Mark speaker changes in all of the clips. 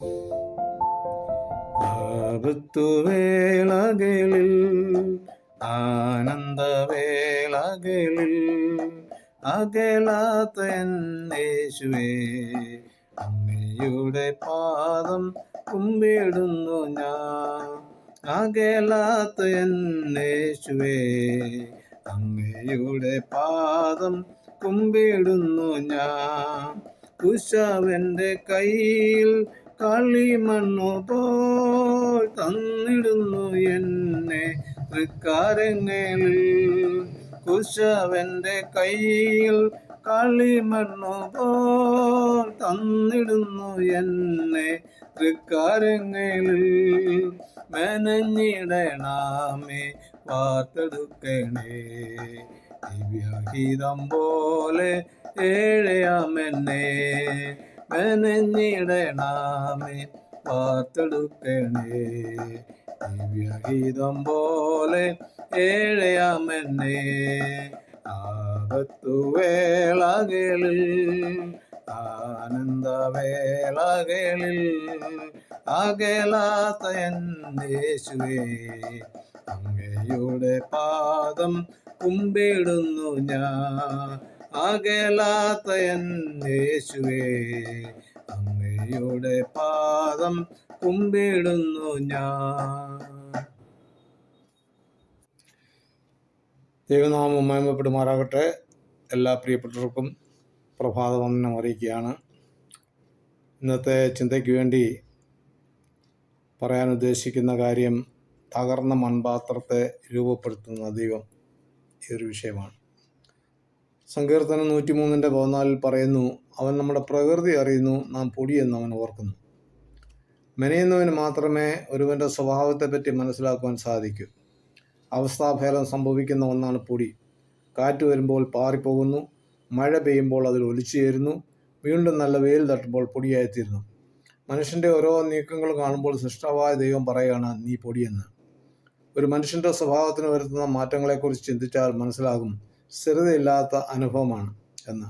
Speaker 1: ആപത്തുവേളകളിൽ ആനന്ദവേളകളിൽ അകലാത്ത എന്നേശുവേ അങ്ങയുടെ പാദം കുമ്പിടുന്നു ഞാൻ. അകലാത്ത എന്നേശുവേ അങ്ങയുടെ പാദം കുമ്പിടുന്നു ഞാൻ. കുശവന്റെ കയ്യിൽ കളിമണ്ണു പോൽ തന്നിടുന്നു എന്നെ. തൃക്കാരങ്ങളിൽ കുശവന്റെ കയ്യിൽ കളിമണ്ണു പോൽ തന്നിടുന്നു എന്നെ. തൃക്കാരങ്ങളിൽ മെനഞ്ഞിടണമേ വാർത്തെടുക്കണേ. ദിവ്യഹിതം പോലെ ഏഴയാമെന്നെ. മെനഞ്ഞിടണമേ വാർത്തെടുക്കണേ. ദിവ്യഗീതം പോലെ ഏഴയാമെന്നെ ആപത്തുവേളകളിൽ ആനന്ദവേളകളിൽ അകലാത്ത എന്നേശുവേ അങ്ങയുടെ പാദം കുമ്പിടുന്നു ഞാൻ. അകലാത്ത എന്നേശുവേ അങ്ങയുടെ പാദം കുമ്പിടുന്നു ഞാൻ. ദൈവനാമം മയമപ്പെടുമാറാകട്ടെ എല്ലാ പ്രിയപ്പെട്ടവർക്കും പ്രഭാത വന്ദനം അറിയിക്കുകയാണ്. ഇന്നത്തെ ചിന്തയ്ക്ക് വേണ്ടി പറയാൻ ഉദ്ദേശിക്കുന്ന കാര്യം തകർന്ന മൺപാത്രത്തെ രൂപപ്പെടുത്തുന്ന ദൈവം ഈ ഒരു വിഷയമാണ്. സങ്കീർത്തനം നൂറ്റിമൂന്നിന്റെ പതിനാലിൽ പറയുന്നു അവൻ നമ്മുടെ പ്രകൃതി അറിയുന്നു നാം പൊടിയെന്ന് അവൻ ഓർക്കുന്നു. മെനയുന്നവന് മാത്രമേ ഒരുവന്റെ സ്വഭാവത്തെപ്പറ്റി മനസ്സിലാക്കുവാൻ സാധിക്കൂ. അവസ്ഥാഭേദം സംഭവിക്കുന്ന ഒന്നാണ് പൊടി. കാറ്റ് വരുമ്പോൾ പാറിപ്പോകുന്നു മഴ പെയ്യുമ്പോൾ അതിൽ ഒലിച്ചു ചേരുന്നു വീണ്ടും നല്ല വെയിൽ തട്ടുമ്പോൾ പൊടിയായിത്തീരുന്നു. മനുഷ്യന്റെ ഓരോ നീക്കങ്ങളും കാണുമ്പോൾ സൃഷ്ടവായ ദൈവം പറയുകയാണ് നീ പൊടിയെന്ന്. ഒരു മനുഷ്യന്റെ സ്വഭാവത്തിന് വരുത്തുന്ന മാറ്റങ്ങളെക്കുറിച്ച് ചിന്തിച്ചാൽ മനസ്സിലാകും സ്ഥിരതയില്ലാത്ത അനുഭവമാണ് എന്ന്.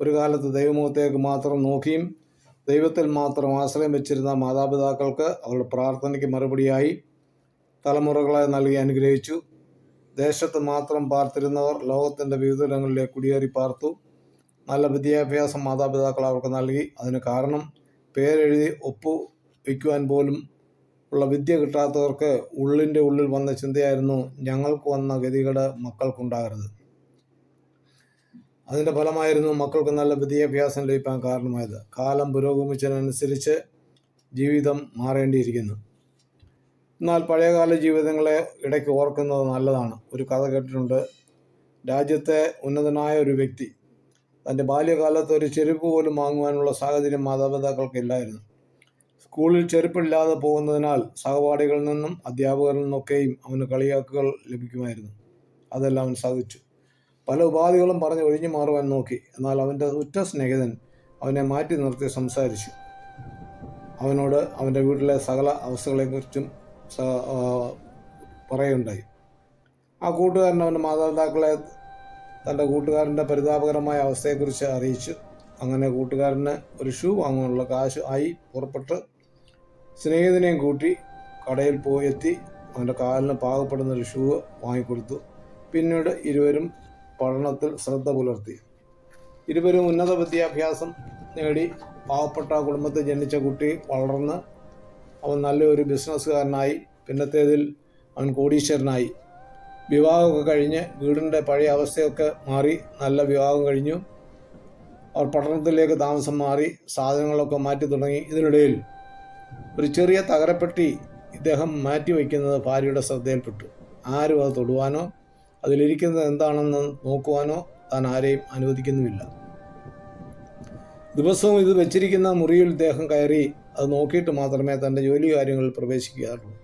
Speaker 1: ഒരു കാലത്ത് ദൈവമുഖത്തേക്ക് മാത്രം നോക്കിയും ദൈവത്തിൽ മാത്രം ആശ്രയം വെച്ചിരുന്ന മാതാപിതാക്കൾക്ക് അവരുടെ പ്രാർത്ഥനയ്ക്ക് മറുപടിയായി തലമുറകളെ നൽകി അനുഗ്രഹിച്ചു. ദേശത്ത് മാത്രം പാർത്തിരുന്നവർ ലോകത്തിന്റെ വിവിധയിടങ്ങളിലേക്ക് കുടിയേറി പാർത്തു. നല്ല വിദ്യാഭ്യാസം മാതാപിതാക്കൾ അവർക്ക് നൽകി. അതിന് കാരണം പേരെഴുതി ഒപ്പു വയ്ക്കുവാൻ പോലും ഉള്ള വിദ്യ കിട്ടാത്തവർക്ക് ഉള്ളിന്റെ ഉള്ളിൽ വന്ന ചിന്തയായിരുന്നു ഞങ്ങൾക്ക് വന്ന ഗതികേട് മക്കൾക്കുണ്ടാകരുത്. അതിന്റെ ഫലമായിരുന്നു മക്കൾക്ക് നല്ല വിദ്യാഭ്യാസം ലഭിക്കാൻ കാരണമായത്. കാലം പുരോഗമിച്ചതിനനുസരിച്ച് ജീവിതം മാറേണ്ടിയിരിക്കുന്നു. എന്നാൽ പഴയകാല ജീവിതങ്ങളെ ഇടയ്ക്ക് ഓർക്കുന്നത് നല്ലതാണ്. ഒരു കഥ കേട്ടിട്ടുണ്ട്. രാജ്യത്തെ ഉന്നതനായ ഒരു വ്യക്തി തന്റെ ബാല്യകാലത്ത് ഒരു ചെരുപ്പ് പോലും വാങ്ങുവാനുള്ള സാഹചര്യം മാതാപിതാക്കൾക്കില്ലായിരുന്നു. സ്കൂളിൽ ചെരുപ്പില്ലാതെ പോകുന്നതിനാൽ സഹപാഠികളിൽ നിന്നും അധ്യാപകരിൽ നിന്നൊക്കെയും അവന് കളിയാക്കുകൾ ലഭിക്കുമായിരുന്നു. അതെല്ലാം അവൻ സഹിച്ചു പല ഉപാധികളും പറഞ്ഞ് ഒഴിഞ്ഞു മാറുവാൻ നോക്കി. എന്നാൽ അവന്റെ ഉറ്റ സ്നേഹിതൻ അവനെ മാറ്റി നിർത്തി സംസാരിച്ചു. അവനോട് അവന്റെ വീട്ടിലെ സകല അവസ്ഥകളെക്കുറിച്ചും പറയുണ്ടായി ആ, കൂട്ടുകാരൻ അവന്റെ മാതാപിതാക്കളെ തന്റെ കൂട്ടുകാരന്റെ പരിതാപകരമായ അവസ്ഥയെക്കുറിച്ച് അറിയിച്ചു. അങ്ങനെ കൂട്ടുകാരന് ഒരു ഷൂ വാങ്ങാനുള്ള കാശ് ആയി പുറപ്പെട്ട് സ്നേഹിതനെയും കൂട്ടി കടയിൽ പോയി എത്തി അവന്റെ കാലിന് പാകപ്പെടുന്ന ഒരു ഷൂ വാങ്ങിക്കൊടുത്തു. പിന്നീട് ഇരുവരും പഠനത്തിൽ ശ്രദ്ധ പുലർത്തി. ഇരുവരും ഉന്നത വിദ്യാഭ്യാസം നേടി പാവപ്പെട്ട കുടുംബത്തിൽ ജനിച്ച കുട്ടി വളർന്ന് അവൻ നല്ലൊരു ബിസിനസ്സുകാരനായി. പിന്നത്തേതിൽ അവൻ കോടീശ്വരനായി. വിവാഹമൊക്കെ കഴിഞ്ഞ് വീടിന്റെ പഴയ അവസ്ഥയൊക്കെ മാറി. നല്ല വിവാഹം കഴിഞ്ഞു. അവർ പട്ടണത്തിലേക്ക് താമസം മാറി. സാധനങ്ങളൊക്കെ മാറ്റി തുടങ്ങി. ഇതിനിടയിൽ ഒരു ചെറിയ തകരപ്പെട്ടി ഇദ്ദേഹം മാറ്റി വയ്ക്കുന്നത് ഭാര്യയുടെ ശ്രദ്ധയിൽപ്പെട്ടു. ആരും അത് തൊടുവാനോ അതിലിരിക്കുന്നത് എന്താണെന്ന് നോക്കുവാനോ താൻ ആരെയും അനുവദിക്കുന്നുമില്ല. ദിവസവും ഇത് വെച്ചിരിക്കുന്ന മുറിയിൽ ഇദ്ദേഹം കയറി അത് നോക്കിയിട്ട് മാത്രമേ തന്റെ ജോലി കാര്യങ്ങളിൽ പ്രവേശിക്കാറുള്ളൂ.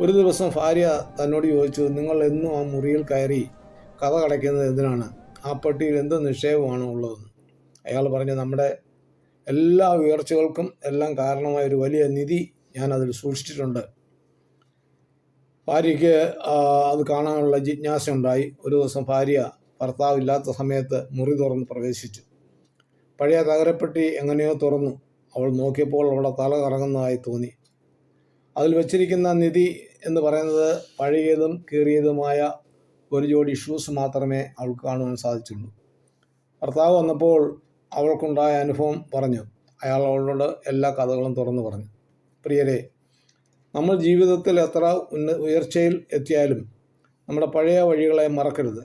Speaker 1: ഒരു ദിവസം ഭാര്യ തന്നോട് ചോദിച്ചു നിങ്ങൾ എന്നും ആ മുറിയിൽ കയറി കഥ കടയ്ക്കുന്നത് എന്തിനാണ്? ആ പട്ടിയിൽ എന്ത് നിക്ഷേപമാണ് ഉള്ളതെന്ന്? അയാൾ പറഞ്ഞു നമ്മുടെ എല്ലാ ഉയർച്ചകൾക്കും എല്ലാം കാരണമായ ഒരു വലിയ നിധി ഞാൻ അതിൽ സൂക്ഷിച്ചിട്ടുണ്ട്. ഭാര്യയ്ക്ക് അത് കാണാനുള്ള ജിജ്ഞാസ ഉണ്ടായി ഒരു ദിവസം ഭാര്യ ഭർത്താവ് ഇല്ലാത്ത സമയത്ത് മുറി തുറന്ന് പ്രവേശിച്ചു. പഴയ തകരപ്പെട്ടി എങ്ങനെയോ തുറന്നു. അവൾ നോക്കിയപ്പോൾ അവളുടെ തല കറങ്ങുന്നതായി തോന്നി. അതിൽ വെച്ചിരിക്കുന്ന നിധി എന്ന് പറയുന്നത് പഴയതും കീറിയതുമായ ഒരു ജോഡി ഷൂസ് മാത്രമേ അവൾക്ക് കാണുവാൻ സാധിച്ചുള്ളൂ. ഭർത്താവ് വന്നപ്പോൾ അവൾക്കുണ്ടായ അനുഭവം പറഞ്ഞു. അയാൾ അവളോട് എല്ലാ കഥകളും തുറന്നു പറഞ്ഞു. പ്രിയരെ നമ്മൾ ജീവിതത്തിൽ എത്ര ഉന്ന ഉയർച്ചയിൽ എത്തിയാലും നമ്മുടെ പഴയ വഴികളെ മറക്കരുത്.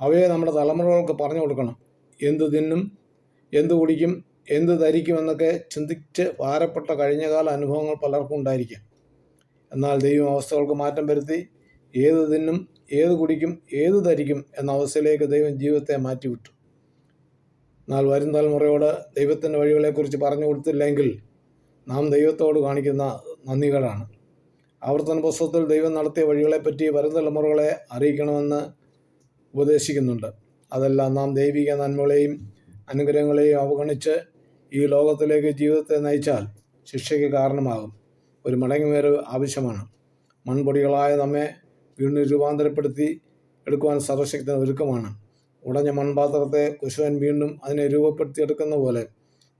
Speaker 1: അവയെ നമ്മുടെ തലമുറകൾക്ക് പറഞ്ഞു കൊടുക്കണം. എന്ത് തിന്നും എന്ത് കുടിക്കും എന്ത് ധരിക്കും എന്നൊക്കെ ചിന്തിച്ച് ഭാരപ്പെട്ട കഴിഞ്ഞകാല അനുഭവങ്ങൾ പലർക്കും ഉണ്ടായിരിക്കാം. എന്നാൽ ദൈവം അവസ്ഥകൾക്ക് മാറ്റം വരുത്തി ഏത് തിന്നും ഏത് കുടിക്കും ഏത് ധരിക്കും എന്ന അവസ്ഥയിലേക്ക് ദൈവം ജീവിതത്തെ മാറ്റിവിട്ടു. എന്നാൽ വരും തലമുറയോട് ദൈവത്തിന്റെ വഴികളെക്കുറിച്ച് പറഞ്ഞു കൊടുത്തില്ലെങ്കിൽ നാം ദൈവത്തോട് കാണിക്കുന്ന നന്ദികളാണ്. ആവർത്തന പുസ്തകത്തിൽ ദൈവം നടത്തിയ വഴികളെപ്പറ്റി വരും തലമുറകളെ അറിയിക്കണമെന്ന് ഉപദേശിക്കുന്നുണ്ട്. അതെല്ലാം നാം ദൈവിക നന്മകളെയും അനുഗ്രഹങ്ങളെയും അവഗണിച്ച് ഈ ലോകത്തിലേക്ക് ജീവിതത്തെ നയിച്ചാൽ ശിക്ഷയ്ക്ക് കാരണമാകും. ഒരു മടങ്ങിവേര് ആവശ്യമാണ്. മൺപൊടികളായ നമ്മെ വീണ്ടും രൂപാന്തരപ്പെടുത്തി എടുക്കുവാൻ സർവശക്തി ഒരുക്കമാണ്. ഉടഞ്ഞ മൺപാത്രത്തെ കുശവൻ വീണ്ടും അതിനെ രൂപപ്പെടുത്തി എടുക്കുന്ന പോലെ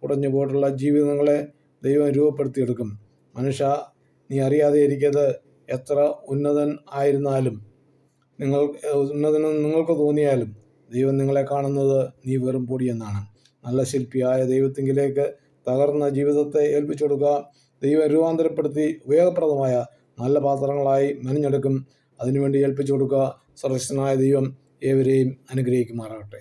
Speaker 1: ഉടഞ്ഞു പോയിട്ടുള്ള ജീവിതങ്ങളെ ദൈവം രൂപപ്പെടുത്തിയെടുക്കും. മനുഷ്യ നീ അറിയാതെ ഇരിക്കത് എത്ര ഉന്നതൻ ആയിരുന്നാലും നിങ്ങൾ ഉന്നതനെന്ന് നിങ്ങൾക്ക് തോന്നിയാലും ദൈവം നിങ്ങളെ കാണുന്നത് നീ വെറും പൊടിയെന്നാണ് നല്ല ശില്പിയായ ദൈവത്തിങ്കിലേക്ക് തകർന്ന ജീവിതത്തെ ഏൽപ്പിച്ചു കൊടുക്കുക. ദൈവം രൂപാന്തരപ്പെടുത്തി ഉപയോഗപ്രദമായ നല്ല പാത്രങ്ങളായി മെനഞ്ഞെടുക്കും. അതിനുവേണ്ടി ഏൽപ്പിച്ചു കൊടുക്കുക. സർവശനായ ദൈവം ഏവരെയും അനുഗ്രഹിക്കുമാറാകട്ടെ.